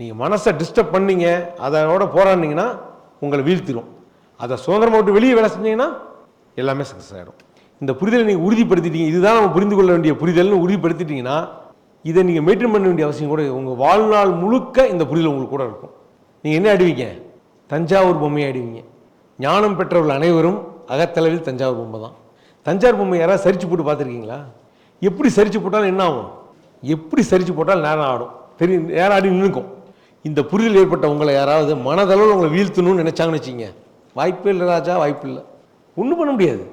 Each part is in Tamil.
நீங்கள் மனசை டிஸ்டர்ப் பண்ணீங்க அதோட போராடினீங்கன்னா உங்களை வீழ்த்திடும் அதை சுதந்திரம் விட்டு வெளியே வேலை செஞ்சீங்கன்னா எல்லாமே சக்ஸஸ் ஆகிடும் இந்த புரிதலை நீங்கள் உறுதிப்படுத்திட்டீங்க இதுதான் நம்ம புரிந்து கொள்ள வேண்டிய புரிதல்னு உறுதிப்படுத்திட்டீங்கன்னா இதை நீங்கள் மெயின்டைன் பண்ண வேண்டிய அவசியம் கூட உங்கள் வாழ்நாள் முழுக்க இந்த புரிதல் உங்களுக்கு கூட இருக்கும். நீங்கள் என்ன ஆடுவீங்க? தஞ்சாவூர் பொம்மையை ஆடுவீங்க. ஞானம் பெற்றவர்கள் அனைவரும் அகத்தளவில் தஞ்சாவூர் பொம்மை தான். தஞ்சாவூர் பொம்மை யாராவது சரிச்சு போட்டு பார்த்துருக்கீங்களா? எப்படி சரிச்சு போட்டாலும் என்ன ஆகும்? எப்படி சரிச்சு போட்டாலும் நேரம் ஆடும். தெரியும் நேரம் ஆடி நின்றுக்கும் இந்த புரிதல் ஏற்பட்ட உங்களை யாராவது மனதளவில் உங்களை வீழ்த்தணும்னு நினச்சாங்கன்னு வச்சுங்க வாய்ப்பே இல்லை ராஜா வாய்ப்பு இல்லை. ஒன்றும் பண்ண முடியாது.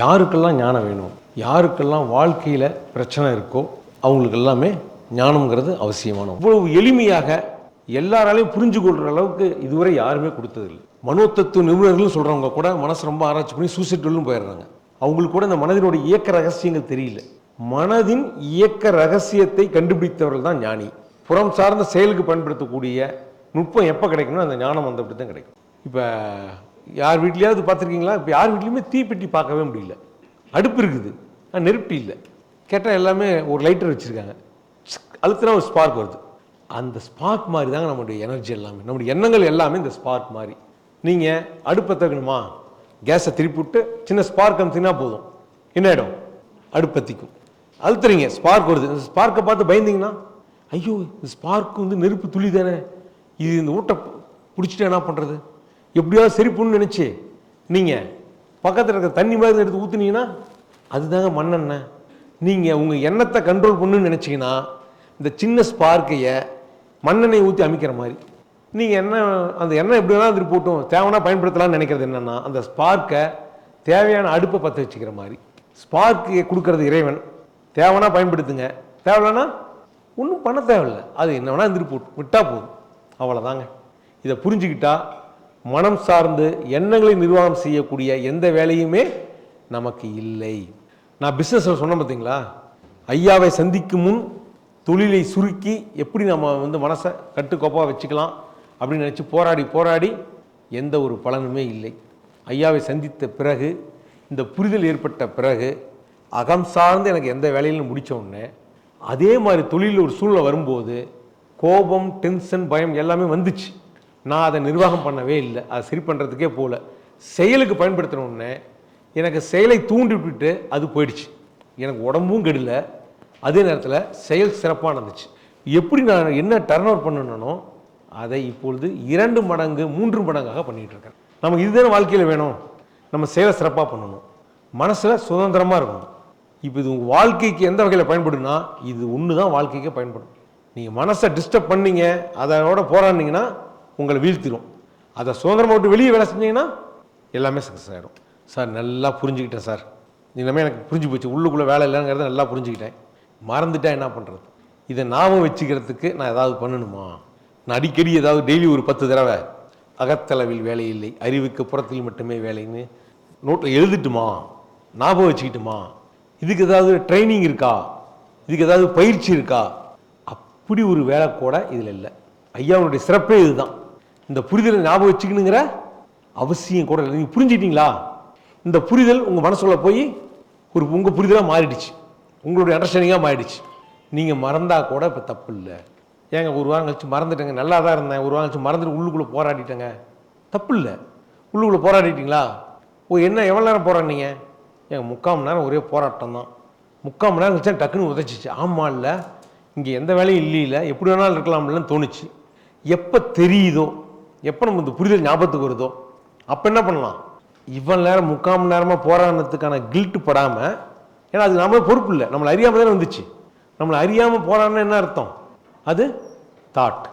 யாருக்கெல்லாம் ஞானம் வேணும் யாருக்கெல்லாம் வாழ்க்கையில் பிரச்சனை இருக்கோ அவங்களுக்கு எல்லாமே ஞானம்ங்கிறது அவசியமான இவ்வளவு எளிமையாக எல்லாராலையும் புரிஞ்சு கொள்கிற அளவுக்கு இதுவரை யாருமே கொடுத்ததில்லை. மனோத்தத்துவ நிபுணர்கள் சொல்கிறவங்க கூட மனசு ரொம்ப ஆராய்ச்சி பண்ணி சூசைட்டுள்ளும் போயிடுறாங்க. அவங்களுக்கு கூட இந்த மனதினுடைய இயக்க ரகசியங்கள் தெரியல. மனதின் இயக்க ரகசியத்தை கண்டுபிடித்தவர்கள் தான் ஞானி. புறம் சார்ந்த செயலுக்கு பயன்படுத்தக்கூடிய நுட்பம் எப்போ கிடைக்கணும் அந்த ஞானம் வந்தபடி தான் கிடைக்கும். இப்போ யார் வீட்லேயாவது பார்த்துருக்கீங்களா? இப்போ யார் வீட்லேயுமே தீப்பெட்டி பார்க்கவே முடியல. அடுப்பு இருக்குது. ஆனால் நெருப்பு இல்லை. கேட்டால் எல்லாமே ஒரு லைட்டர் வச்சுருக்காங்க. அழுத்தினா ஒரு ஸ்பார்க் வருது. அந்த ஸ்பார்க் மாதிரி தாங்க நம்மளுடைய எனர்ஜி எல்லாமே. நம்முடைய எண்ணங்கள் எல்லாமே இந்த ஸ்பார்க் மாதிரி. நீங்கள் அடுப்பை தக்கணுமா? கேஸை திருப்பி விட்டு சின்ன ஸ்பார்க் அமுத்தினா போதும். என்ன ஆகிடும் அடுப்பத்திக்கும் அழுத்துறீங்க ஸ்பார்க் வருது. இந்த ஸ்பார்க்கை பார்த்து பயந்தீங்கன்னா ஐயோ இந்த ஸ்பார்க் வந்து நெருப்பு துளி தானே. இது இந்த ஊட்ட பிடிச்சிட்டு என்ன பண்ணுறது எப்படியாவது சரி நினச்சி நீங்கள் பக்கத்தில் இருக்கிற தண்ணி மாதிரி எடுத்து ஊற்றுனீங்கன்னா அதுதாங்க மண்ணெண்ணெய் நீங்கள் உங்கள் எண்ணத்தை கண்ட்ரோல் பண்ணுன்னு நினச்சிங்கன்னா இந்த சின்ன ஸ்பார்க்கையை மண்ணெண்ணெய் ஊற்றி அமைக்கிற மாதிரி. நீங்கள் என்ன அந்த எண்ணெய் எப்படி வேணால் திருப்பி போட்டும் தேவைன்னா பயன்படுத்தலாம்னு நினைக்கிறது என்னென்னா அந்த ஸ்பார்க்கை தேவையான அடுப்பை பற்ற வச்சுக்கிற மாதிரி. ஸ்பார்க்கு கொடுக்கறது இறைவன். தேவைன்னா பயன்படுத்துங்க. தேவையில்லைன்னா ஒன்றும் பண்ண தேவையில்லை. அது என்ன வேணால் திருப்பி போட்டு விட்டால் போதும். அவ்வளோதாங்க இதை புரிஞ்சுக்கிட்டா மனம் சார்ந்து எண்ணங்களை நிர்வாகம் செய்யக்கூடிய எந்த வேலையுமே நமக்கு இல்லை. நான் பிஸ்னஸில் சொன்னேன் பார்த்தீங்களா ஐயாவை சந்திக்கும் முன் தொழிலை சுருக்கி எப்படி நம்ம வந்து மனசை கட்டுக்கோப்பாக வச்சுக்கலாம் அப்படின்னு நினச்சி போராடி போராடி எந்த ஒரு பலனுமே இல்லை. ஐயாவை சந்தித்த பிறகு இந்த புரிதல் ஏற்பட்ட பிறகு அகம் சார்ந்து எனக்கு எந்த வேலையிலும் முடித்த உடனே அதே மாதிரி தொழிலில் ஒரு சூழ்நிலை வரும்போது கோபம் டென்ஷன் பயம் எல்லாமே வந்துச்சு. நான் அதை நிர்வாகம் பண்ணவே இல்லை. அதை சரி பண்ணுறதுக்கே போகல. செயலுக்கு பயன்படுத்தினோடனே எனக்கு செயலை தூண்டி விட்டுட்டு அது போயிடுச்சு. எனக்கு உடம்பும் கெடல. அதே நேரத்தில் செயல் சிறப்பாக நடந்துச்சு. எப்படி நான் என்ன டர்ன் அவுட் பண்ணணும்னோ அதை இப்பொழுது இரண்டு மடங்கு மூன்று மடங்காக பண்ணிகிட்டு இருக்கேன். நமக்கு இதுதானே வாழ்க்கையில் வேணும். நம்ம செயலை சிறப்பாக பண்ணணும். மனசில் சுதந்திரமாக இருக்கணும். இப்போ இது உங்கள் வாழ்க்கைக்கு எந்த வகையில் பயன்படும்னா இது ஒன்று தான் வாழ்க்கைக்கு பயன்படும். நீங்கள் மனசை டிஸ்டர்ப் பண்ணீங்க அதோட போராடினீங்கன்னா உங்களை வீழ்த்திடும் அதை சுதந்திரமாக விட்டு வெளியே வேலை செஞ்சீங்கன்னா எல்லாமே சக்ஸஸ் ஆகிடும் சார் நல்லா புரிஞ்சுக்கிட்டேன் சார். இனிமேல் எனக்கு புரிஞ்சு போச்சு. உள்ளுக்குள்ளே வேலை இல்லைங்கிறத நல்லா புரிஞ்சுக்கிட்டேன். மறந்துட்டா என்ன பண்ணுறது இதை ஞாபகம் வச்சுக்கிறதுக்கு நான் ஏதாவது பண்ணணுமா? நான் அடிக்கடி ஏதாவது டெய்லி ஒரு பத்து தடவை அகத்தளவில் வேலை இல்லை அறிவுக்கு புறத்தில் மட்டுமே வேலைன்னு நோட்டில் எழுதிட்டுமா? ஞாபகம் வச்சுக்கிட்டுமா? இதுக்கு ஏதாவது ட்ரைனிங் இருக்கா? இதுக்கு ஏதாவது பயிற்சி இருக்கா? அப்படி ஒரு வேலை கூட இதில் இல்லை. ஐயாவுடைய சிறப்பே இதுதான். இந்த புரிதலை ஞாபகம் வச்சுக்கணுங்கிற அவசியம் கூட இல்லை. நீங்கள் புரிஞ்சுக்கிட்டீங்களா இந்த புரிதல் உங்கள் மனசுக்குள்ளே போய் ஒரு உங்கள் புரிதலாக மாறிடுச்சு. உங்களுடைய அண்டர்ஸ்டாண்டிங்காக மாறிடுச்சு. நீங்கள் மறந்தால் கூட இப்போ தப்பு இல்லை. ஏங்க ஒரு வாரம் கழிச்சு மறந்துட்டேங்க. நல்லா தான் இருந்தேன். ஒரு வாரம் கழிச்சு மறந்துட்டு உள்ளுக்குள்ளே போராடிட்டேங்க. தப்பு இல்லை. உள்ளுக்குள்ளே போராடிட்டீங்களா? ஓ என்ன எவ்வளோ நேரம் போராடினீங்க? எங்கள் முக்கால் மணி நேரம் ஒரே போராட்டம் தான் முக்கால் மணி நேரம் கழிச்சா டக்குன்னு உதச்சிச்சு. ஆமாம் இல்லை. இங்கே எந்த வேலையும் இல்லை எப்படி வேணாலும் இருக்கலாம்லன்னு தோணுச்சு. எப்போ தெரியுதோ எப்போ நம்ம இந்த புரிதல் ஞாபகத்துக்கு வருதோ அப்போ என்ன பண்ணலாம்? இவ்வளோ நேரம் முக்கால் மணி நேரமாக போராடினதுக்கான கில்ட்டு படாமல் ஏன்னா அது நம்மளே பொறுப்பு இல்லை. நம்மளை அறியாமல் தானே வந்துச்சு. நம்மளை அறியாமல் போராடினா என்ன அர்த்தம்? அது தாட்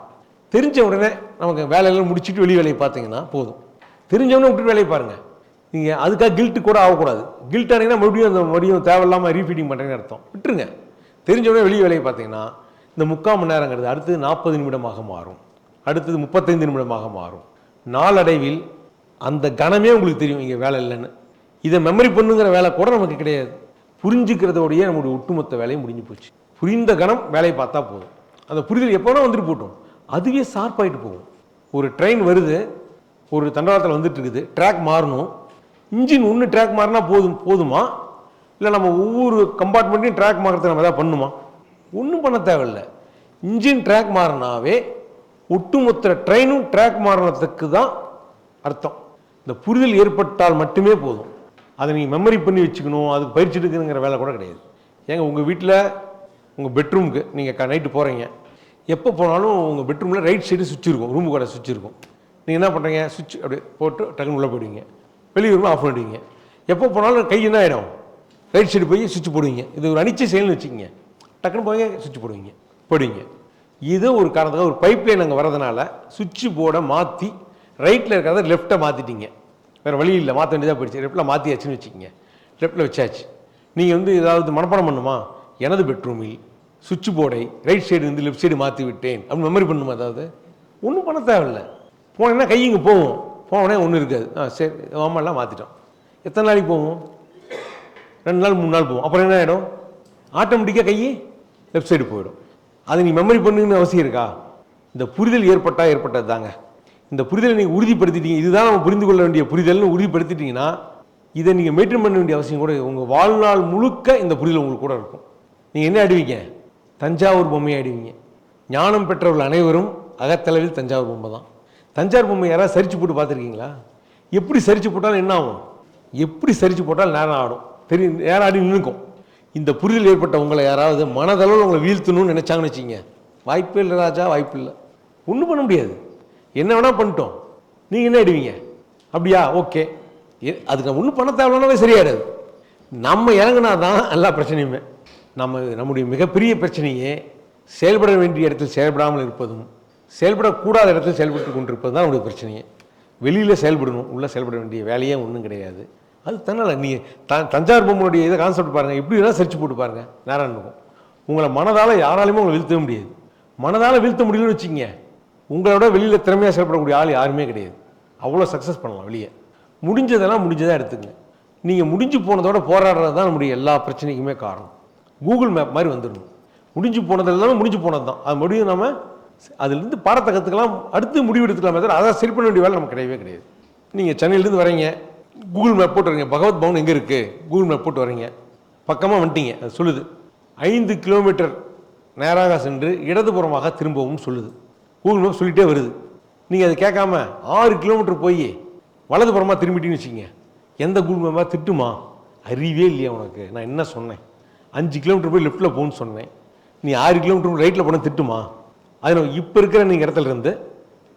தெரிஞ்ச உடனே நமக்கு வேலையெல்லாம் முடிச்சுட்டு வெளி வேலையை பார்த்தீங்கன்னா போதும். தெரிஞ்சவொடனே விட்டுட்டு வேலையை பாருங்கள் நீங்கள் அதுக்காக கில்ட்டு கூட ஆகக்கூடாது. கில்ட் ஆனீங்கன்னா மறுபடியும் அந்த மறுபடியும் தேவையில்லாமல் ரீஃபீடிங் பண்ணுறேன்னு அர்த்தம். விட்டுருங்க. தெரிஞ்சவுடனே வெளியே வேலையை பார்த்தீங்கன்னா இந்த முக்கால் மணி நேரங்கிறது அடுத்தது நாற்பது நிமிடமாக மாறும். அடுத்தது முப்பத்தைந்து நிமிடமாக மாறும். நாளடைவில் அந்த கணமே உங்களுக்கு தெரியும் இங்கே வேலை இல்லைன்னு. இதை மெமரி பண்ணுங்கிற வேலை கூட நமக்கு கிடையாது. புரிஞ்சுக்கிறதோடைய நம்முடைய ஒட்டுமொத்த வேலையும் முடிஞ்சு போச்சு. புரிந்த கணம் வேலையை பார்த்தா போதும். அந்த புரிதல் எப்போ வந்துட்டு போட்டோம். அதுவே ஷார்ப்பாயிட்டு போகும். ஒரு ட்ரெயின் வருது ஒரு தண்டவாளத்தில் வந்துட்டு இருக்குது ட்ராக் மாறணும். இன்ஜின் ஒன்று ட்ராக் மாறினா போதும் போதுமா? இல்லை நம்ம ஒவ்வொரு கம்பார்ட்மெண்ட்டையும் ட்ராக் மாறுறதுக்கு நம்ம எதாவது பண்ணுமா? ஒன்றும் பண்ண தேவையில்லை. இன்ஜின் ட்ராக் மாறினாவே ஒட்டுமொத்த ட்ரெயினும் ட்ராக் மாறினத்துக்கு தான் அர்த்தம். இந்த புரிதல் ஏற்பட்டால் மட்டுமே போதும். அதை நீங்கள் மெமரி பண்ணி வச்சுக்கணும் அதுக்கு பயிற்சி எடுக்கணுங்கிற வேலை கூட கிடையாது. ஏங்க உங்கள் வீட்டில் உங்கள் பெட்ரூமுக்கு நீங்கள் நைட்டு போகிறீங்க எப்போ போனாலும் உங்கள் பெட்ரூமில் ரைட் சைடு சுவிட்ச் இருக்கும் ரூமு கூட சுவிட்ச் இருக்கும். நீங்கள் என்ன பண்ணுறீங்க சுவிட்ச் அப்படியே போட்டு டக்குன்னு உள்ளே போயிடுவீங்க. வெளியே ஆஃப் பண்ணிடுவீங்க எப்போ போனாலும் கை என்ன ஆகிடும் ரைட் சைடு போய் சுவிட்ச் போடுவீங்க. இது ஒரு அனிச்சை செயல்னு வச்சுக்கோங்க. டக்குன்னு போய் சுவிட்ச் போடுவீங்க. போடுவீங்க. இது ஒரு காரணத்துக்காக ஒரு பைப் லைன் அங்கே வரதுனால சுவிட்ச் போர்டை மாற்றி ரைட்டில் இருக்கிறத லெஃப்ட்டை மாற்றிட்டீங்க வேறு வழி இல்லை. மாற்ற வேண்டியதாக போயிடுச்சு. லெஃப்ட்டில் மாற்றியாச்சுன்னு வச்சுக்கோங்க. லெஃப்ட்டில் வச்சாச்சு. நீங்கள் வந்து ஏதாவது மனப்பாடம் பண்ணுமா? எனது பெட்ரூமில் சுவிட்ச் போர்டை ரைட் சைடு வந்து லெஃப்ட் சைடு மாற்றி விட்டேன். அப்படின்னு மெமரி பண்ணுமா அதாவது ஒன்றும் பண்ண தேவையில்லை. போனீங்கன்னா கை இங்கே போகும். போனே ஒன்றும் இருக்காது. ஆ சரி ஆமாம்லாம் மாற்றிட்டோம் எத்தனை நாளைக்கு போகும் ரெண்டு நாள் மூணு நாள் போவோம். அப்புறம் என்ன ஆகிடும் ஆட்டோமேட்டிக்காக கை லெஃப்ட் சைடு போயிடும். அதை நீ மெமரி பண்ணுன்னு அவசியம் இருக்கா? இந்த புரிதல் ஏற்பட்டா ஏற்பட்டது தாங்க. இந்த புரிதலை நீங்கள் உறுதிப்படுத்திட்டீங்க. இதுதான் நம்ம புரிந்து கொள்ள வேண்டிய புரிதல்னு உறுதிப்படுத்திட்டீங்கன்னா இதை நீங்கள் மெயின்டைன் பண்ண வேண்டிய அவசியம் கூட உங்கள் வாழ்நாள் முழுக்க இந்த புரிதல் உங்களுக்கு கூட இருக்கும். நீங்கள் என்ன ஆடுவீங்க? தஞ்சாவூர் பொம்மையை ஆடுவீங்க. ஞானம் பெற்றவர்கள் அனைவரும் அகத்தளவில் தஞ்சாவூர் பொம்மை தான். தஞ்சாவூர் பொம்மை யாராவது சரிச்சு போட்டு பார்த்துருக்கீங்களா? எப்படி சரிச்சு போட்டாலும் என்ன ஆகும்? எப்படி சரிச்சு போட்டாலும் நேரம் ஆடும் தெரியும் நேரம் ஆடி நின்றுக்கும் இந்த புரிதல் ஏற்பட்ட உங்களை யாராவது மனதளவில் உங்களை வீழ்த்தணும்னு நினச்சாங்கன்னு வச்சுங்க வாய்ப்பே இல்லை ராஜா வாய்ப்பு இல்லை. ஒன்றும் பண்ண முடியாது. என்ன வேணால் பண்ணிட்டோம். நீங்கள் என்ன ஆடுவீங்க அப்படியா? ஓகே. அதுக்கு ஒன்றும் பண்ண தேவையில்லாமே சரியாயிடாது. நம்ம இறங்கினா தான் எல்லா பிரச்சனையுமே. நம்ம நம்முடைய மிகப்பெரிய பிரச்சனையே செயல்பட வேண்டிய இடத்தில் செயல்படாமல் இருப்பதும் செயல்படக்கூடாத இடத்தில் செயல்பட்டு கொண்டிருப்பது தான் அவனுக்கு பிரச்சனையே. வெளியில் செயல்படணும் உள்ளே செயல்பட வேண்டிய வேலையே ஒன்றும் கிடையாது. அது தன்னால் நீங்கள் த தஞ்சாவூர் பொம்மனுடைய இதை கான்செப்ட் பாருங்கள் எப்படி வேணால் சர்ச் போட்டு பாருங்கள் நேரம் இருக்கும். உங்களை மனதால் யாராலையுமே உங்களை வீழ்த்தவே முடியாது. மனதால் வீழ்த்த முடியலன்னு வச்சுக்கோங்க. உங்களோட வெளியில் திறமையாக செயல்படக்கூடிய ஆள் யாருமே கிடையாது. அவ்வளோ சக்ஸஸ் பண்ணலாம் வெளியே. முடிஞ்சதெல்லாம் முடிஞ்சதாக எடுத்துக்கங்க. நீங்கள் முடிஞ்சு போனதோட போராடுறது தான் நம்முடைய எல்லா பிரச்சனைக்குமே காரணம். கூகுள் மேப் மாதிரி வந்துடணும். முடிஞ்சு போனது எல்லாமே முடிஞ்சு போனது தான். அது முடியும் நம்ம அதுலேருந்து பாடத்தை கற்றுக்கலாம் அடுத்து முடிவு எடுத்துக்கலாமே தவிர அதை சரி பண்ண வேண்டிய வேலை நமக்கு கிடையவே கிடையாது. நீங்கள் சென்னையிலேருந்து வரீங்க கூகுள் மேப் போட்டு வரீங்க பகவத் பவன் எங்கே இருக்குது கூகுள் மேப் போட்டு வரீங்க. பக்கமாக வந்துட்டீங்க அது சொல்லுது. ஐந்து கிலோமீட்டர் நேராக சென்று இடதுபுறமாக திரும்பவும் சொல்லுது. கூகுள் மேப் சொல்லிகிட்டே வருது. நீங்கள் அதை கேட்காம ஆறு கிலோமீட்டர் போய் வலதுபுறமாக திரும்பிட்டீங்கன்னு வச்சுக்கோங்க. எந்த கூகுள் மேப்பாக திட்டுமா? அறிவே இல்லையா உனக்கு? நான் என்ன சொன்னேன்? அஞ்சு கிலோமீட்டர் போய் லெஃப்ட்டில் போகணும்னு சொன்னேன். நீ ஆறு கிலோமீட்டர் ரைட்டில் போனால் திட்டுமா? அதில் இப்போ இருக்கிற நீங்கள் இடத்துல இருந்து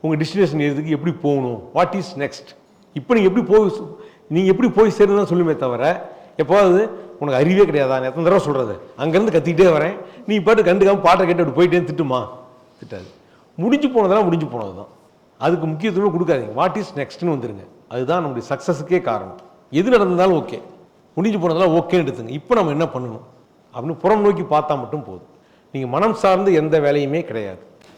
உங்கள் டெஸ்டினேஷன் எதுக்கு எப்படி போகணும்? வாட் இஸ் நெக்ஸ்ட் இப்போ நீங்கள் எப்படி போய் நீங்கள் எப்படி போய் சேருன்னு தான் சொல்லுமே தவிர எப்போவாவது உனக்கு அறிவே கிடையாதா? நான் எத்தனை தடவை சொல்கிறது அங்கேருந்து கத்திக்கிட்டே வரேன். நீ பாட்டு கண்டுக்காம பாட்டை கேட்டு அப்படி போயிட்டே திட்டுமா? திட்டாது. முடிஞ்சு போனதெல்லாம் முடிஞ்சு போனது தான் அதுக்கு முக்கியத்துவம் கொடுக்காதீங்க. வாட் இஸ் நெக்ஸ்ட்னு வந்துருங்க. அதுதான் நம்முடைய சக்ஸஸுக்கே காரணம். எது நடந்தாலும் ஓகே முடிஞ்சு போனதெல்லாம் ஓகேன்னு எடுத்துங்க. இப்போ நம்ம என்ன பண்ணணும்? அப்படின்னு புறம் நோக்கி பார்த்தா மட்டும் போதும். நீங்கள் மனம் சார்ந்து எந்த வேலையுமே கிடையாது.